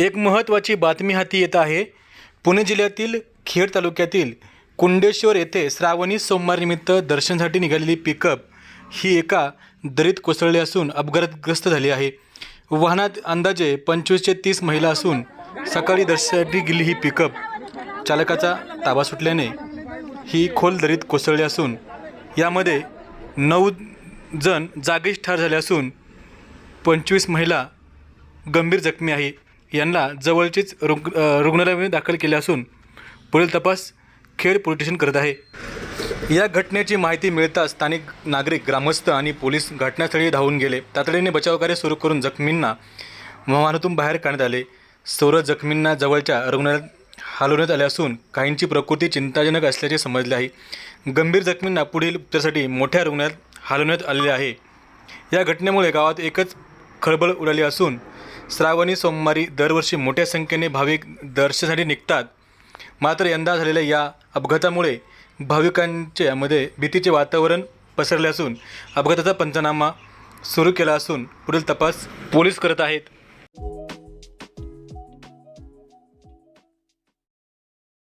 एक महत्त्वाची बातमी हाती येत आहे. पुणे जिल्ह्यातील खेड तालुक्यातील कुंडेश्वर येथे श्रावणी सोमवारनिमित्त दर्शनासाठी निघालेली पिकअप ही एका दरीत कोसळली असून अपघातग्रस्त झाली आहे. वाहनात अंदाजे पंचवीस ते तीस महिला असून सकाळी दर्शनासाठी गेली ही पिकअप चालकाचा ताबा सुटल्याने ही खोल दरीत कोसळली असून यामध्ये नऊ जण जागीच ठार झाले असून पंचवीस महिला गंभीर जखमी आहे. यांना जवळचीच रुग रुग्णालयामध्ये दाखल केले असून पुढील तपास खेड पोलीस स्टेशन करत आहे. या घटनेची माहिती मिळताच स्थानिक नागरिक ग्रामस्थ आणि पोलीस घटनास्थळी धावून गेले. तातडीने बचावकार्य सुरू करून जखमींना वाहनातून बाहेर काढण्यात आले. सर्व जखमींना जवळच्या रुग्णालयात हलवण्यात आले असून काहींची प्रकृती चिंताजनक असल्याचे समजले आहे. गंभीर जखमींना पुढील उपचारासाठी मोठ्या रुग्णालयात हलवण्यात आलेले आहे. या घटनेमुळे गावात एकच खळबळ उडाली असून श्रावणी सोमवारी दरवर्षी मोठ्या संख्येने भाविक दर्शनासाठी निघतात. मात्र यंदा झालेल्या या अपघातामुळे भाविकांच्यामध्ये भीतीचे वातावरण पसरले असून अपघाताचा पंचनामा सुरू केला असून पुढील तपास पोलीस करत आहेत.